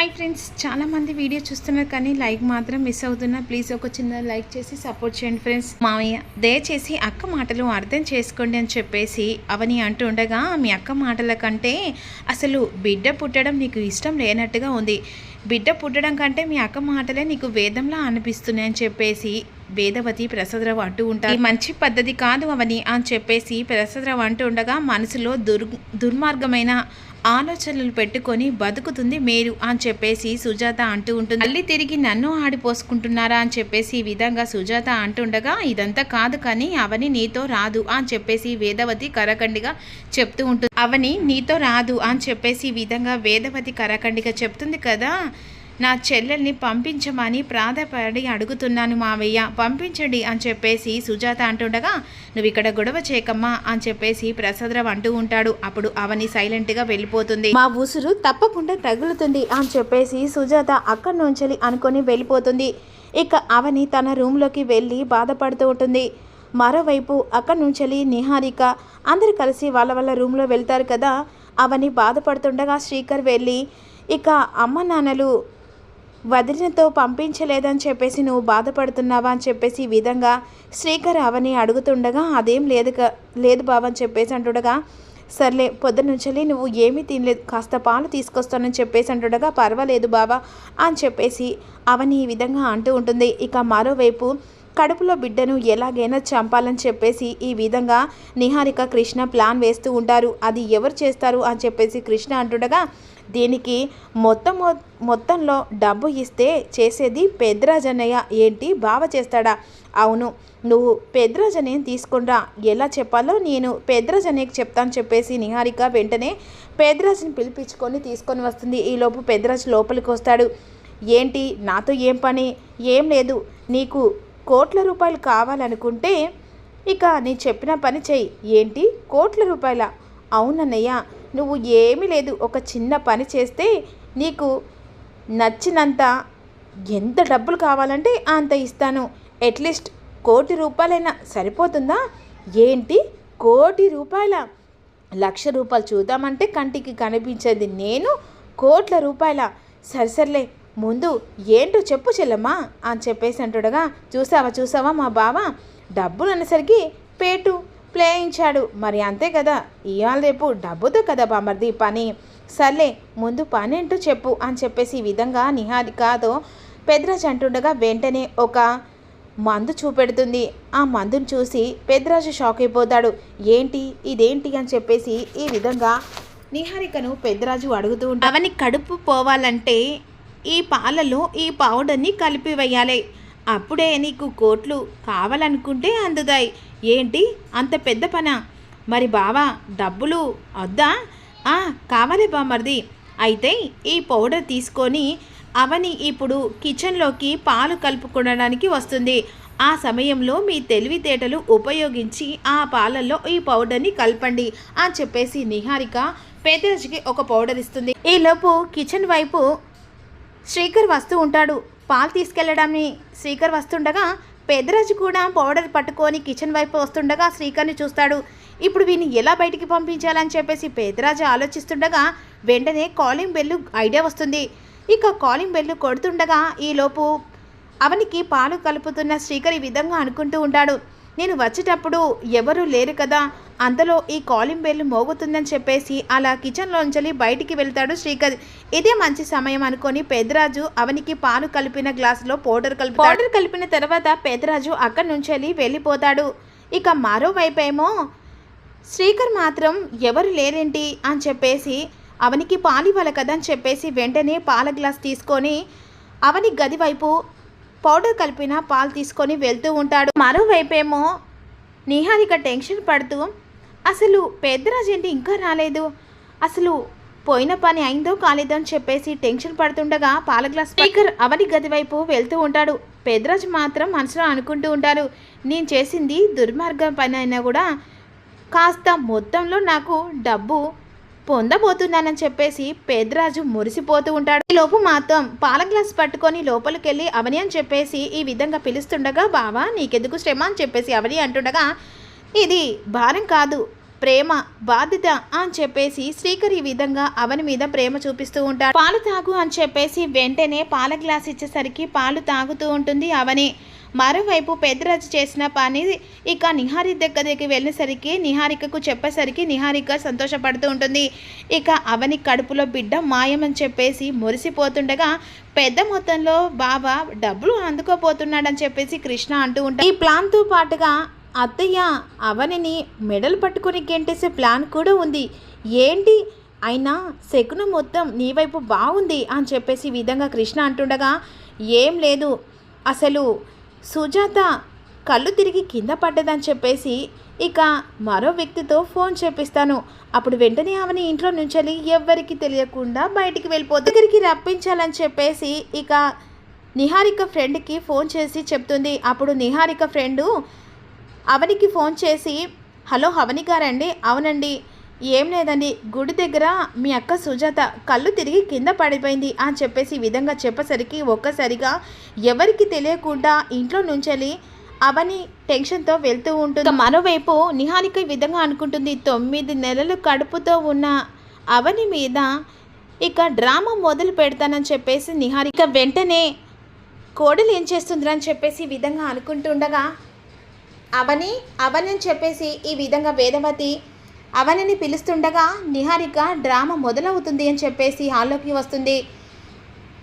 Hi friends చాలామంది video చూస్తున్నారు కానీ లైక్ మాత్రం మిస్ అవుతున్నా. ప్లీజ్ ఒక చిన్న లైక్ చేసి సపోర్ట్ చేయండి ఫ్రెండ్స్ మామయ్య దయచేసి అక్క మాటలు అర్థం చేసుకోండి అని చెప్పేసి అవని అంటూ ఉండగా మీ అక్క మాటల కంటే అసలు బిడ్డ పుట్టడం నీకు ఇష్టం లేనట్టుగా ఉంది. బిడ్డ పుట్టడం కంటే మీ అక్క మాటలే నీకు వేదంలా అనిపిస్తున్నాయని చెప్పేసి వేదవతి ప్రసాదరావు అంటూ ఉంటారు. "ఈ మంచి పద్ధతి కాదు అవని అని చెప్పేసి ప్రసాదరావు అంటూ ఉండగా మనసులో దుర్ దుర్మార్గమైన ఆలోచనలు పెట్టుకొని బతుకుతుంది మేరు అని చెప్పేసి సుజాత అంటూ ఉంటుంది. మళ్ళీ తిరిగి నన్ను ఆడిపోసుకుంటున్నారా అని చెప్పేసి ఈ విధంగా సుజాత అంటుండగా ఇదంతా కాదు కానీ అవని నీతో రాదు అని చెప్పేసి వేదవతి కరకండిగా చెప్తూ ఉంటుంది. అవని నీతో రాదు అని చెప్పేసి ఈ విధంగా వేదవతి కరకండిగా చెప్తుంది కదా నా చెల్లెల్ని పంపించమని ప్రాధపడి అడుగుతున్నాను మావయ్య. పంపించండి అని చెప్పేసి సుజాత అంటుండగా నువ్వు ఇక్కడ గొడవ చేయకమ్మా అని చెప్పేసి ప్రసాదరావు అంటూ ఉంటాడు. అప్పుడు అవని సైలెంట్గా వెళ్ళిపోతుంది. మా ఉసురు తప్పకుండా తగులుతుంది అని చెప్పేసి సుజాత అక్కడి నుంచి అనుకొని వెళ్ళిపోతుంది. ఇక అవని తన రూమ్లోకి వెళ్ళి బాధపడుతూ ఉంటుంది. మరోవైపు అక్కడి నుంచి నిహారిక అందరు కలిసి వాళ్ళ వాళ్ళ రూమ్లో వెళ్తారు కదా. అవని బాధపడుతుండగా శ్రీకర్ వెళ్ళి ఇక అమ్మ నాన్నలు వదిలినతో పంపించలేదని చెప్పేసి నువ్వు బాధపడుతున్నావా అని చెప్పేసి ఈ విధంగా శ్రీకర్ అవని అడుగుతుండగా అదేం లేదు క- లేదు బావ అని చెప్పేసి అంటుండగా సర్లే పొద్దునుంచి నువ్వు ఏమీ తినలేదు కాస్త పాలు తీసుకొస్తానని చెప్పేసి అంటుండగా పర్వాలేదు బావా అని చెప్పేసి అవని ఈ విధంగా అంటూ ఉంటుంది. ఇక మరోవైపు కడుపులో బిడ్డను ఎలాగైనా చంపాలని చెప్పేసి ఈ విధంగా నిహారిక కృష్ణ ప్లాన్ వేస్తూ ఉంటారు. అది ఎవరు చేస్తారు అని చెప్పేసి కృష్ణ అంటుండగా దీనికి మొత్తం మొ- మొత్తంలో డబ్బు ఇస్తే చేసేది పెద్రాజన్నయ్య ఏంటి? బావ చేస్తాడా? అవును. నువ్వు పెద్రాజన్నయ్యని తీసుకునిరా ఎలా చెప్పాలో నేను పెద్రాజన్నయ్యకి చెప్తాను చెప్పేసి నిహారిక వెంటనే పెద్రాజుని పిలిపించుకొని తీసుకొని వస్తుంది. ఈలోపు పెద్దరాజు లోపలికి వస్తాడు. ఏంటి? నాతో ఏం పని? ఏం లేదు. నీకు కోట్ల రూపాయలు కావాలనుకుంటే ఇక నేను చెప్పిన పని చెయ్యి. ఏంటి? కోట్ల రూపాయల? అవునన్నయ్య. నువ్వు ఏమీ లేదు. ఒక చిన్న పని చేస్తే నీకు నచ్చినంత ఎంత డబ్బులు కావాలంటే అంత ఇస్తాను. అట్లీస్ట్ కోటి రూపాయలైనా సరిపోతుందా? ఏంటి? కోటి రూపాయల? లక్ష రూపాయలు చూద్దామంటే కంటికి కనిపించేది నేను? కోట్ల రూపాయల? సరిసర్లే ముందు ఏంటో చెప్పు చెల్లమ్మా అని చెప్పేసి అంటుండగా చూసావా చూసావా మా బావ? డబ్బులు అనేసరికి పేటు. ప్లేయించాడు. మరి అంతే కదా ఇవాళ రేపు డబ్బుతో కదా బామర్ది పని. సర్లే ముందు పని అంటూ చెప్పు అని చెప్పేసి ఈ విధంగా నిహారికతో పెద్దరాజు అంటుండగా వెంటనే ఒక మందు చూపెడుతుంది. ఆ మందును చూసి పెద్దరాజు షాక్ అయిపోతాడు. ఏంటి? ఇదేంటి? అని చెప్పేసి ఈ విధంగా నిహారికను పెద్దరాజు అడుగుతూ ఉంటాడు. అవని కడుపు పోవాలంటే ఈ పాలలో ఈ పౌడర్ని కలిపి వేయాలి అప్పుడే నీకు కోట్లు కావాలనుకుంటే అందుతాయి. ఏంటి? అంత పెద్ద పన? మరి బావా డబ్బులు వద్దా? "ఆ, కావాలి బామర్ది. అయితే ఈ పౌడర్ తీసుకొని అవని ఇప్పుడు కిచెన్లోకి పాలు కలుపుకోవడానికి వస్తుంది. ఆ సమయంలో మీ తెలివితేటలు ఉపయోగించి ఆ పాలల్లో ఈ పౌడర్ని కలపండి అని చెప్పేసి నిహారిక పేదరాజుకి ఒక పౌడర్ ఇస్తుంది. ఈలోపు కిచెన్ వైపు శ్రీకర్ వస్తూ ఉంటాడు. పాలు తీసుకెళ్ళడాన్ని శ్రీకర్ వస్తుండగా పెద్దరాజు కూడా పౌడర్ పట్టుకొని కిచెన్ వైపు వస్తుండగా శ్రీకర్ని చూస్తాడు. ఇప్పుడు వీని ఎలా బయటికి పంపించాలని చెప్పేసి పెద్దరాజు ఆలోచిస్తుండగా వెంటనే కాలింగ్ బెల్లు ఐడియా వస్తుంది. ఇక కాలింగ్ బెల్లు కొడుతుండగా ఈలోపు అవనికి పాలు కలుపుతున్న శ్రీకర్ ఈ విధంగా అనుకుంటూ ఉంటాడు. నేను వచ్చేటప్పుడు ఎవరూ లేరు కదా. అంతలో ఈ కాలింగ్ బెల్ మోగుతుందని చెప్పేసి అలా కిచెన్లోంచి బయటికి వెళ్తాడు శ్రీకర్. ఇదే మంచి సమయం అనుకొని పెద్దరాజు అవనికి పాలు కలిపిన గ్లాసులో పౌడర్ కలిపి పౌడర్ కలిపిన తర్వాత పెద్దరాజు అక్కడి నుంచి వెళ్ళిపోతాడు. ఇక మరోవైపేమో శ్రీకర్ మాత్రం ఎవరు లేరేంటి అని చెప్పేసి అవనికి పాలు ఇవ్వాలి కదా అని చెప్పేసి వెంటనే పాల గ్లాస్ తీసుకొని అవని గది వైపు పౌడర్ కలిపిన పాలు తీసుకొని వెళ్తూ ఉంటాడు. మరోవైపేమో నిహారిక టెన్షన్ పడుతూ అసలు పెద్దరాజు ఏంటి? ఇంకా రాలేదు. అసలు పోయిన పని అయిందో కాలేదో అని చెప్పేసి టెన్షన్ పడుతుండగా పాల గ్లాస్ స్పీకర్ అవని గది వైపు వెళ్తూ ఉంటాడు. పెద్దరాజు మాత్రం మనసులో అనుకుంటూ ఉంటాడు నేను చేసింది దుర్మార్గం పని అయినా కూడా కాస్త మొత్తంలో నాకు డబ్బు పొందబోతున్నానని చెప్పేసి పేదరాజు మురిసిపోతూ ఉంటాడు. ఈ లోపు మాత్రం పాల గ్లాస్ పట్టుకొని లోపలికి వెళ్ళి అవని అని చెప్పేసి ఈ విధంగా పిలుస్తుండగా బావా నీకెందుకు శ్రమ? అని చెప్పేసి అవని అంటుండగా ఇది భారం కాదు. ప్రేమ బాధ్యత అని చెప్పేసి శ్రీకర్ ఈ విధంగా అవని మీద ప్రేమ చూపిస్తూ ఉంటాడు. పాలు తాగు అని చెప్పేసి వెంటనే పాల గ్లాస్ ఇచ్చేసరికి పాలు తాగుతూ ఉంటుంది అవని. మరోవైపు పెద్దరాజు చేసిన పని ఇక నిహారి దగ్గరికి వెళ్ళేసరికి నిహారికకు చెప్పేసరికి నిహారిక సంతోషపడుతూ ఉంటుంది. ఇక అవని కడుపులో బిడ్డ మాయమని చెప్పేసి మురిసిపోతుండగా పెద్ద మొత్తంలో బాబా డబ్బులు అందుకోపోతున్నాడని చెప్పేసి కృష్ణ అంటూ ఉంటాడు. ఈ ప్లాన్తో పాటుగా అత్తయ్య అవనిని మెడలు పట్టుకుని గెంటేసే ప్లాన్ కూడా ఉంది. ఏంటి? అయినా శకునం మొత్తం నీ వైపు బాగుంది అని చెప్పేసి విధంగా కృష్ణ అంటుండగా ఏం లేదు. అసలు సుజాత కళ్ళు తిరిగి కింద పడ్డదని చెప్పేసి ఇక మరో వ్యక్తితో ఫోన్ చేపిస్తాను. అప్పుడు వెంటనే ఆమెని ఇంట్లో నుంచి ఎవ్వరికి తెలియకుండా బయటికి వెళ్ళిపోతుంది దగ్గరికి రప్పించాలని చెప్పేసి ఇక నిహారిక ఫ్రెండ్కి ఫోన్ చేసి చెప్తుంది. అప్పుడు నిహారిక ఫ్రెండు అవనికి ఫోన్ చేసి హలో హవని గారండి అవునండి. ఏం లేదండి. గుడి దగ్గర మీ అక్క సుజాత కళ్ళు తిరిగి కింద పడిపోయింది అని చెప్పేసి విధంగా చెప్పేసరికి ఒక్కసారిగా ఎవరికి తెలియకుండా ఇంట్లో నుంచెలి అవని టెన్షన్తో వెళ్తూ ఉంటుంది. మరోవైపు నిహారిక ఈ విధంగా అనుకుంటుంది తొమ్మిది నెలలు కడుపుతో ఉన్న అవని మీద ఇక డ్రామా మొదలు పెడతానని చెప్పేసి నిహారిక వెంటనే కోడలు ఏం చేస్తుందని అని చెప్పేసి విధంగా అనుకుంటుండగా అవని అవని అని చెప్పేసి ఈ విధంగా వేదవతి అవనిని పిలుస్తుండగా నిహారిక డ్రామా మొదలవుతుంది అని చెప్పేసి హాల్లోకి వస్తుంది.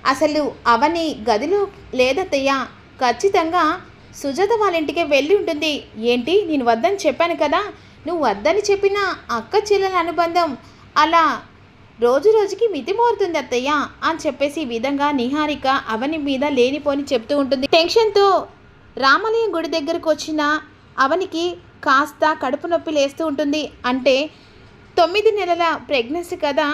అసలు అవని గదిలో లేదత్తయ్య ఖచ్చితంగా సుజాత వాళ్ళ ఇంటికి వెళ్ళి ఉంటుంది. ఏంటి? నేను వద్దని చెప్పాను కదా. నువ్వు వద్దని చెప్పిన అక్క చెల్లెల అనుబంధం అలా రోజు రోజుకి మితిమోరుతుంది అత్తయ్య అని చెప్పేసి ఈ విధంగా నిహారిక అవని మీద లేనిపోని చెప్తూ ఉంటుంది. టెన్షన్తో రామలయం గుడి దగ్గరకు వచ్చిన అవనికి కాస్త కడుపు నొప్పి లేస్తూ ఉంటుంది. అంటే తొమ్మిది నెలల ప్రెగ్నెన్సీ కదా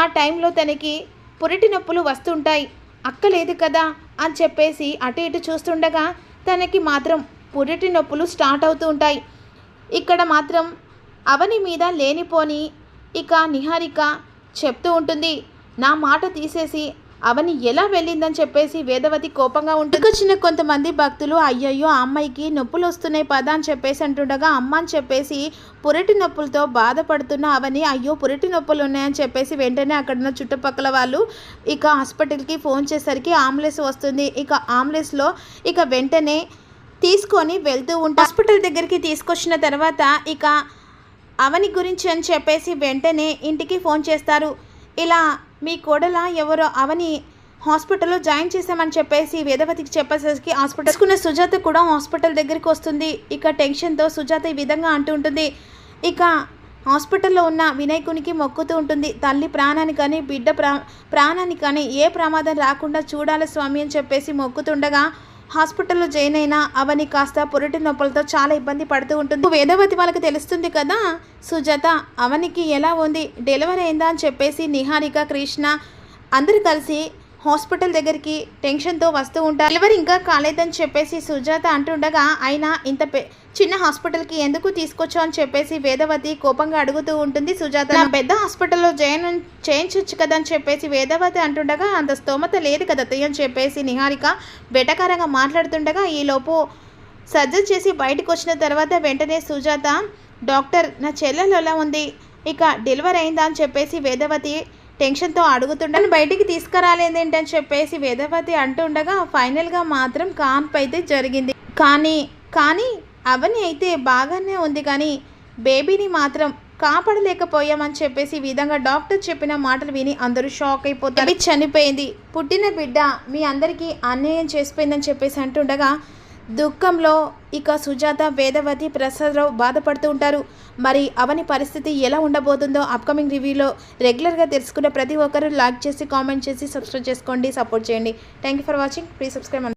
ఆ టైంలో తనకి పురిటి నొప్పులు వస్తుంటాయి. అక్క లేదు కదా అని చెప్పేసి అటు ఇటు చూస్తుండగా తనకి మాత్రం పురిటి నొప్పులు స్టార్ట్ అవుతూ ఉంటాయి. ఇక్కడ మాత్రం అవని మీద లేనిపోని ఇక నిహారిక చెప్తూ ఉంటుంది. నా మాట తీసేసి అవని ఎలా వెళ్ళిందని చెప్పేసి వేదవతి కోపంగా ఉంటుకొచ్చిన కొంతమంది భక్తులు అయ్యయ్యో అమ్మాయికి నొప్పులు వస్తున్నాయి పద అని చెప్పేసి అంటుండగా అమ్మ అని చెప్పేసి పురిటి నొప్పులతో బాధపడుతున్న అవని అయ్యో పురిటి నొప్పులు ఉన్నాయని చెప్పేసి వెంటనే అక్కడ ఉన్న చుట్టుపక్కల వాళ్ళు ఇక హాస్పిటల్కి ఫోన్ చేసరికి ఆంబులెన్స్ వస్తుంది. ఇక ఆంబులెన్స్లో ఇక వెంటనే తీసుకొని వెళ్తూ ఉంటా. హాస్పిటల్ దగ్గరికి తీసుకొచ్చిన తర్వాత ఇక అవని గురించి అని చెప్పేసి వెంటనే ఇంటికి ఫోన్ చేస్తారు. ఇలా మీ కోడల ఎవరో అవని హాస్పిటల్లో జాయిన్ చేశామని చెప్పేసి వేదవతికి చెప్పేసరికి హాస్పిటల్ తీసుకున్న సుజాత కూడా హాస్పిటల్ దగ్గరికి వస్తుంది. ఇక టెన్షన్తో సుజాత ఈ విధంగా అంటూ ఉంటుంది. ఇక హాస్పిటల్లో ఉన్న వినాయకునికి మొక్కుతూ ఉంటుంది. తల్లి ప్రాణాన్ని కానీ బిడ్డ ప్రా ప్రాణాన్ని కానీ ఏ ప్రమాదం రాకుండా చూడాలి స్వామి అని చెప్పేసి మొక్కుతుండగా హాస్పిటల్లో జాయిన్ అయినా అవని కాస్త పొరటి నొప్పులతో చాలా ఇబ్బంది పడుతూ ఉంటుంది. వేదవతి వాళ్ళకి తెలుస్తుంది కదా? సుజాత అవనికి ఎలా ఉంది? డెలివరీ అయిందా అని చెప్పేసి నిహారిక కృష్ణ అందరు కలిసి హాస్పిటల్ దగ్గరికి టెన్షన్తో వస్తూ ఉంటారు. డెలివరీ ఇంకా కాలేదని చెప్పేసి సుజాత అంటుండగా ఆయన ఇంత పే చిన్న హాస్పిటల్కి ఎందుకు తీసుకొచ్చా అని చెప్పేసి వేదవతి కోపంగా అడుగుతూ ఉంటుంది. సుజాత నా పెద్ద హాస్పిటల్లో జాయిన్ చేయించవచ్చు కదా అని చెప్పేసి వేదవతి అంటుండగా అంత స్తోమత లేదు కదా అత్తయ్య అని చెప్పేసి నిహారిక వెటకారంగా మాట్లాడుతుండగా ఈలోపు సర్జరీ చేసి బయటకు వచ్చిన తర్వాత వెంటనే సుజాత డాక్టర్ నా చెల్లెలు ఎలా ఉంది? ఇక డెలివరీ అయిందా? అని చెప్పేసి వేదవతి టెన్షన్తో అడుగుతుండని బయటికి తీసుకురాలేదేంటని చెప్పేసి వేదవతి అంటుండగా ఫైనల్గా మాత్రం కాన్పు అయితే జరిగింది. కానీ కానీ అవని అయితే బాగానే ఉంది కానీ బేబీని మాత్రం కాపాడలేకపోయామని చెప్పేసి ఈ విధంగా డాక్టర్ చెప్పిన మాటలు విని అందరూ షాక్ అయిపోతారు. చనిపోయింది. పుట్టిన బిడ్డ మీ అందరికీ అన్యాయం చేసిపోయిందని చెప్పేసి అంటుండగా దుఃఖంలో ఇక సుజాత వేదవతి ప్రసాదరావు బాధపడుతూ ఉంటారు. మరి అవని పరిస్థితి ఎలా ఉండబోతుందో అప్కమింగ్ రివ్యూలో రెగ్యులర్గా తెలుసుకునే ప్రతి ఒక్కరూ లైక్ చేసి కామెంట్ చేసి సబ్స్క్రైబ్ చేసుకోండి సపోర్ట్ చేయండి. Thank you for watching please subscribe